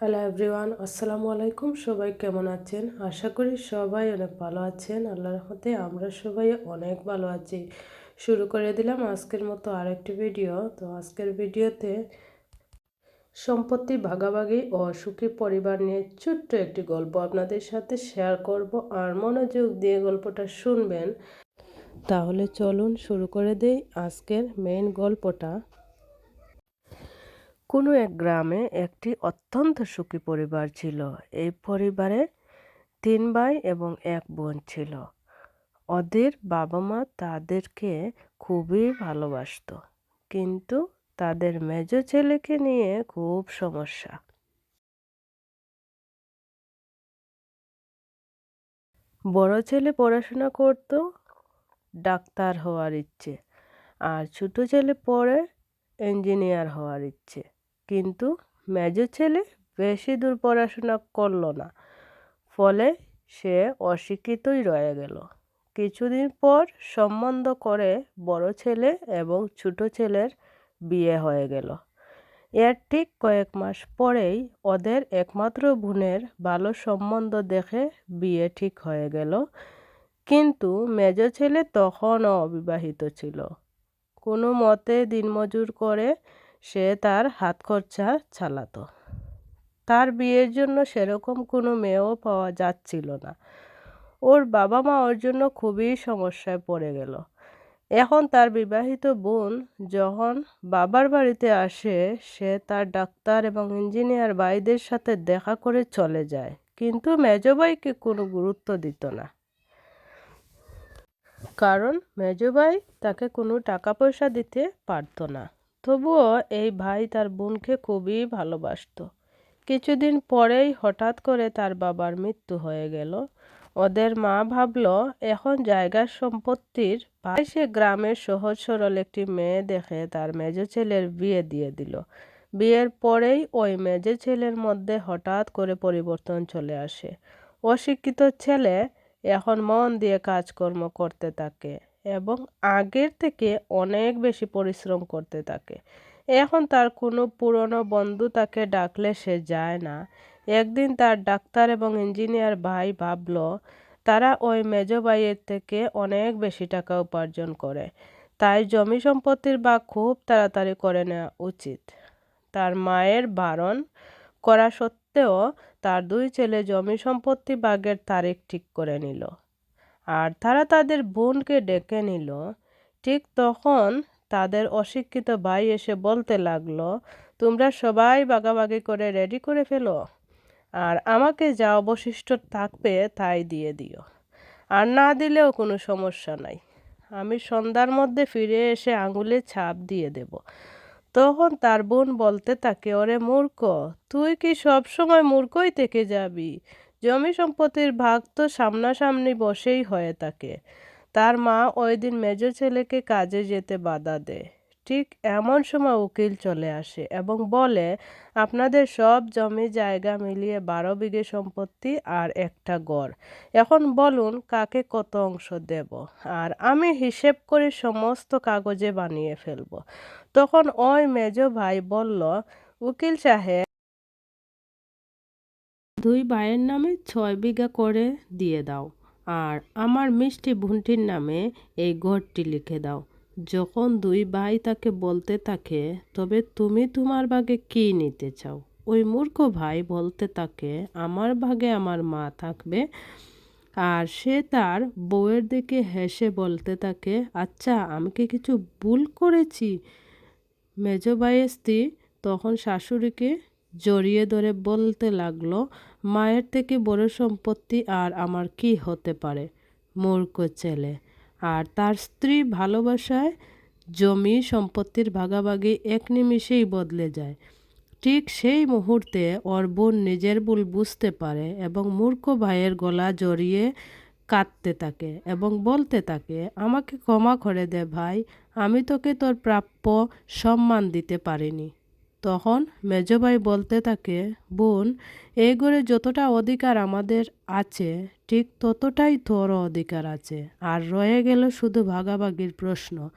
Hello everyone আসসালামু আলাইকুম সবাই কেমন আছেন? আশা করি সবাই অনেক ভালো আছেন। আল্লাহর রহমতে আমরা সবাই অনেক ভালো আছি। শুরু করে দিলাম আজকের মতো আরেকটি ভিডিও তো আজকের ভিডিওতে সম্পত্তি, ভাগাভাগি ও সুখী পরিবার নিয়ে ছোট্ট একটি গল্প আপনাদের সাথে শেয়ার করব। আর মনোযোগ দিয়ে গল্পটা শুনবেন। তাহলে চলুন শুরু করে দেই আজকের মেইন গল্পটা। কোনো এক গ্রামে একটি অত্যন্ত সুখী পরিবার ছিল। এই পরিবারে তিন ভাই এবং এক বোন ছিল। ওদের বাবা মা তাদেরকে খুবই ভালোবাসত, কিন্তু তাদের মেজ ছেলেকে নিয়ে খুব সমস্যা। বড় ছেলে পড়াশোনা করত, ডাক্তার হওয়ার ইচ্ছে, আর ছোট ছেলে পড়ে ইঞ্জিনিয়ার হওয়ার ইচ্ছে। কিন্তু মেজো ছেলে বেশি দূর পড়াশোনা করল না। ফলে সে অশিক্ষিতই রয়ে গেল। কিছুদিন পর সম্বন্ধ করে বড় ছেলে এবং ছোট ছেলের বিয়ে হয়ে গেল। এর ঠিক কয়েক মাস পরেই ওদের একমাত্র বোনের ভালো সম্বন্ধ দেখে বিয়ে ঠিক হয়ে গেল। কিন্তু মেজ ছেলে তখনও অবিবাহিত ছিল। কোনো মতে দিনমজুর করে সে তার হাত খরচা চালাতো। তার বিয়ের জন্য সেরকম কোনো মেয়েও পাওয়া যাচ্ছিল না। ওর বাবা মা ওর জন্য খুবই সমস্যায় পড়ে গেল। এখন তার বিবাহিত বোন যখন বাবার বাড়িতে আসে, সে তার ডাক্তার এবং ইঞ্জিনিয়ার ভাইদের সাথে দেখা করে চলে যায়, কিন্তু মেজবাইকে কোনো গুরুত্ব দিত না। কারণ মেজবাই তাকে কোনো টাকা পয়সা দিতে পারত না। তবুও এই ভাই তার বোনকে খুবই ভালোবাসত। কিছুদিন পরেই হঠাৎ করে তার বাবার মৃত্যু হয়ে গেল। ওদের মা ভাবল, এখন জায়গার সম্পত্তির ভাই সে গ্রামের সহজ সরল একটি মেয়ে দেখে তার মেজ ছেলের বিয়ে দিয়ে দিল। বিয়ের পরেই ওই মেজ ছেলের মধ্যে হঠাৎ করে পরিবর্তন চলে আসে। অশিক্ষিত ছেলে এখন মন দিয়ে কাজকর্ম করতে থাকে। এবং আগের থেকে অনেক বেশি পরিশ্রম করতে থাকে। এখন তার কোনো পুরনো বন্ধু তাকে ডাকলে সে যায় না। একদিন তার ডাক্তার এবং ইঞ্জিনিয়ার ভাই ভাবল, তারা ওই মেজ ভাইয়ের থেকে অনেক বেশি টাকা উপার্জন করে। তাই জমি সম্পত্তির ভাগ খুব তাড়াতাড়ি করে নেওয়া উচিত। তার মায়ের বারণ করা সত্ত্বেও তার দুই ছেলে জমি সম্পত্তি ভাগের তারিখ ঠিক করে নিল। আর তারা তাদের বোনকে ডেকে নিল। ঠিক তখন তাদের অশিক্ষিত ভাই এসে বলতে লাগল, তোমরা সবাই বাগাবাগি করে রেডি করে ফেলো। আর আমাকে যা অবশিষ্ট থাকবে তাই দিয়ে দিও। আর না দিলেও কোনো সমস্যা নাই। আমি সন্ধ্যার মধ্যে ফিরে এসে আঙুলে ছাপ দিয়ে দেব। তখন তার বোন বলতে থাকে, ওরে মূর্খ, তুই কি সব সময় মূর্খই থেকে যাবি? জমি সম্পত্তির ভাগ তো সামনাসামনি বসেই হয়ে থাকে তার মা ওই দিন মেজ ছেলেকে কাজে যেতে বাধা দেয়। ঠিক এমন সময় উকিল চলে আসে এবং বলে, আপনাদের সব জমি জায়গা মিলিয়ে বারো বিঘে সম্পত্তি আর একটা গড় এখন বলুন কাকে কত অংশ দেব? আর আমি হিসেব করে সমস্ত কাগজে বানিয়ে ফেলব। তখন ওই মেজ ভাই বলল, উকিল সাহেব দুই ভাইয়ের নামে ছয় বিঘা করে দিয়ে দাও। আর আমার মিষ্টি বোনটির নামে এই ঘরটি লিখে দাও। যখন দুই ভাই তাকে বলতে থাকে, তবে তুমি তোমার ভাগে কী নিতে চাও? ওই মূর্খ ভাই বলতে থাকে, আমার ভাগে আমার মা থাকবে। আর সে তার বউয়ের দিকে হেসে বলতে থাকে আচ্ছা আমি কি কিছু ভুল করেছি? মেজ ভাইয়ের স্ত্রী তখন শাশুড়িকে জড়িয়ে ধরে বলতে লাগল, মায়ের থেকে বড় সম্পত্তি আর আমার কি হতে পারে, মূর্খ ছেলে? আর তার স্ত্রী ভালোবাসায় জমি সম্পত্তির ভাগাভাগি এক নিমিষেই বদলে যায়। ঠিক সেই মুহূর্তে ওর বোন নিজের ভুল বুঝতে পারে এবং মূর্খ ভাইয়ের গলা জড়িয়ে কাঁদতে থাকে এবং বলতে থাকে, আমাকে ক্ষমা করে দে ভাই, আমি তোকে তোর প্রাপ্য সম্মান দিতে পারিনি। তখন মেজভাই বলতে থাকে, বোন, এই ঘরে যতটা অধিকার আমাদের আছে, ঠিক ততটাই তোরও অধিকার আছে। আর রয়ে গেল শুধু ভাগাভাগির প্রশ্ন।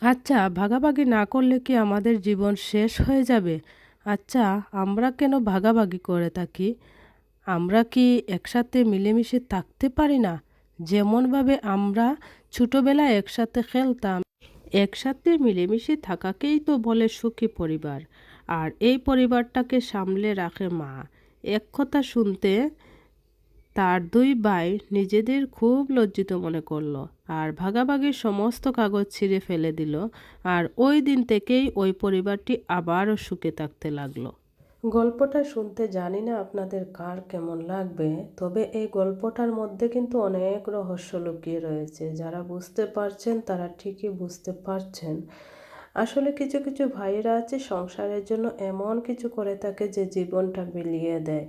আচ্ছা ভাগাভাগি না করলে কি আমাদের জীবন শেষ হয়ে যাবে? আচ্ছা আমরা কেন ভাগাভাগি করে থাকি? আমরা কি একসাথে মিলেমিশে থাকতে পারি না? যেমনভাবে আমরা ছোটোবেলায় একসাথে খেলতাম। একসাথে মিলেমিশে থাকাকেই তো বলে সুখী পরিবার। আর এই পরিবারটাকে সামলে রাখে মা। এক কথা শুনতে তার দুই ভাই নিজেদের খুব লজ্জিত মনে করল আর ভাগাভাগি সমস্ত কাগজ ছিঁড়ে ফেলে দিল। আর ওই দিন থেকেই ওই পরিবারটি আবারও সুখে থাকতে লাগল। গল্পটা শুনতে জানি না আপনাদের কার কেমন লাগবে, তবে এই গল্পটার মধ্যে কিন্তু অনেক রহস্য লুকিয়ে রয়েছে। যারা বুঝতে পারছেন, তারা ঠিকই বুঝতে পারছেন। আসলে কিছু কিছু ভাইয়েরা আছে সংসারের জন্য এমন কিছু করে থাকে যে জীবনটা বিলিয়ে দেয়।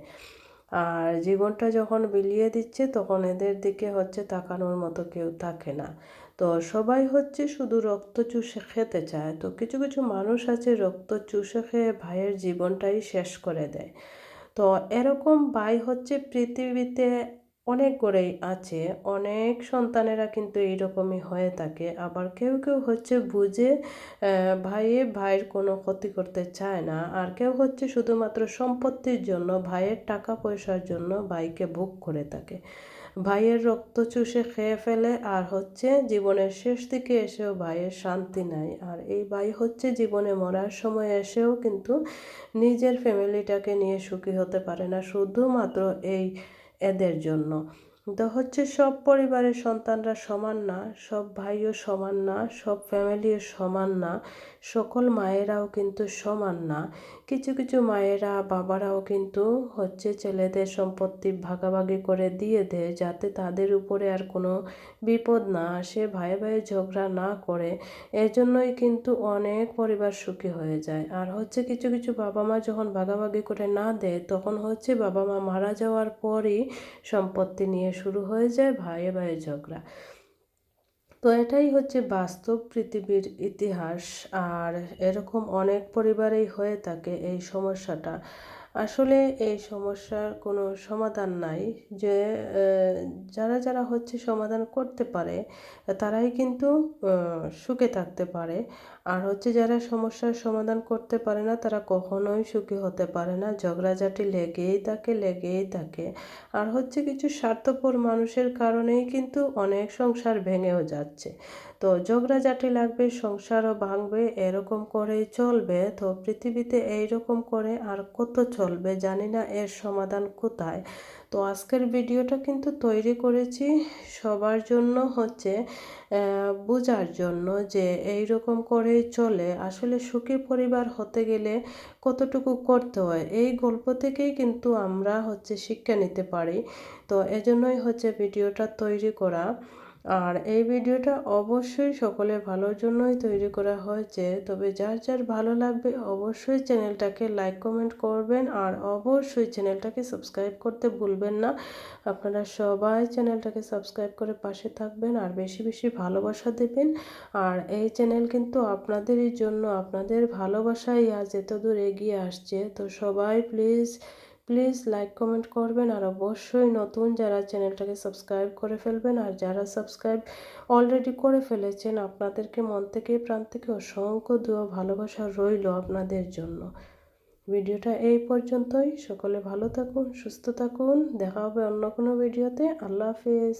আর জীবনটা যখন বিলিয়ে দিচ্ছে, তখন এদের দিকে হচ্ছে তাকানোর মতো কেউ থাকে না। তো সবাই হচ্ছে শুধু রক্ত চুষে খেতে চায়। তো কিছু কিছু মানুষ আছে রক্ত চুষে খেয়ে ভাইয়ের জীবনটাই শেষ করে দেয়। তো এরকম ভাই হচ্ছে পৃথিবীতে অনেক করেই আছে। অনেক সন্তানেরা কিন্তু এইরকমই হয়ে থাকে। আবার কেউ কেউ হচ্ছে বুঝে ভাইয়ে ভাইয়ের কোনো ক্ষতি করতে চায় না। আর কেউ হচ্ছে শুধুমাত্র সম্পত্তির জন্য, ভাইয়ের টাকা পয়সার জন্য ভাইকে ভোগ করে থাকে। ভাইয়ের রক্ত চুষে খেয়ে ফেলে আর হচ্ছে জীবনের শেষ দিকে এসেও ভাইয়ের শান্তি নাই। আর এই ভাই হচ্ছে জীবনে মরার সময় এসেও কিন্তু নিজের ফ্যামিলিটাকে নিয়ে সুখী হতে পারে না। শুধুমাত্র এই এদের জন্য। তো হচ্ছে সব পরিবারের সন্তানরা সমান না, সব ভাইও সমান না, সব ফ্যামিলিও সমান না, সকল মায়েরাও কিন্তু সমান না। কিছু কিছু মায়েরা বাবারাও কিন্তু হচ্ছে ছেলেদের সম্পত্তি ভাগাভাগি করে দিয়ে দেয় যাতে তাদের উপরে আর কোনো বিপদ না আসে, ভাই ভাই ঝগড়া না করে। এজন্যই কিন্তু অনেক পরিবার সুখী হয়ে যায়। আর হচ্ছে কিছু কিছু বাবা মা যখন ভাগাভাগি করে না দেয়, তখন হচ্ছে বাবা মা মারা যাওয়ার পরই সম্পত্তি নিয়ে শুরু হয়ে যায় ভাইয়ে ভাইয়ে ঝগড়া। তো এটাই হচ্ছে বাস্তব পৃথিবীর ইতিহাস, আর এরকম অনেক পরিবারেই হয়ে থাকে এই সমস্যাটা। আসলে এই সমস্যার কোনো সমাধান নাই যে যারা যারা হচ্ছে সমাধান করতে পারে, তারাই কিন্তু সুখে থাকতে পারে। আর হচ্ছে যারা সমস্যার সমাধান করতে পারে না, তারা কখনোই সুখী হতে পারে না। ঝগড়াঝাটি লেগেই থাকে লেগেই থাকে। আর হচ্ছে কিছু স্বার্থপর মানুষের কারণেই কিন্তু অনেক সংসার ভেঙেও যাচ্ছে। তো ঝগড়াঝাটি লাগবে, সংসারও ভাঙবে, এরকম করেই চলবে। তো পৃথিবীতে এইরকম করে আর কত চলবে জানি না এর সমাধান কোথায়। তো আজকের ভিডিওটা কিন্তু তৈরি করেছি সবার জন্য হচ্ছে বোঝার জন্য যে এই রকম করেই চলে। আসলে সুখী পরিবার হতে গেলে কতটুকু করতে হয় এই গল্প থেকেই কিন্তু আমরা হচ্ছে শিক্ষা নিতে পারি। তো এজন্যই হচ্ছে ভিডিওটা তৈরি করা। আর এই ভিডিওটা অবশ্যই সকলের ভালোর জন্যই তৈরি করা হয়েছে। তবে যার যার ভালো লাগবে অবশ্যই চ্যানেলটাকে লাইক কমেন্ট করবেন আর অবশ্যই চ্যানেলটাকে সাবস্ক্রাইব করতে ভুলবেন না। আপনারা সবাই চ্যানেলটাকে সাবস্ক্রাইব করে পাশে থাকবেন আর বেশি বেশি ভালোবাসা দেবেন। আর এই চ্যানেল কিন্তু আপনাদেরই জন্য, আপনাদের ভালোবাসাই আজ এত দূর এগিয়ে আসছে। তো সবাই প্লিজ প্লিজ লাইক, কমেন্ট করবেন আর অবশ্যই নতুন যারা চ্যানেলটাকে সাবস্ক্রাইব করে ফেলবেন আর যারা সাবস্ক্রাইব অলরেডি করে ফেলেছেন, আপনাদেরকে মন থেকে প্রাণ থেকে অসংখ্য দোয়া, ভালোবাসা রইল আপনাদের জন্য। ভিডিওটা এই পর্যন্তই। সকলে ভালো থাকুন, সুস্থ থাকুন। দেখা হবে অন্য কোনো ভিডিওতে। আল্লাহ হাফিজ।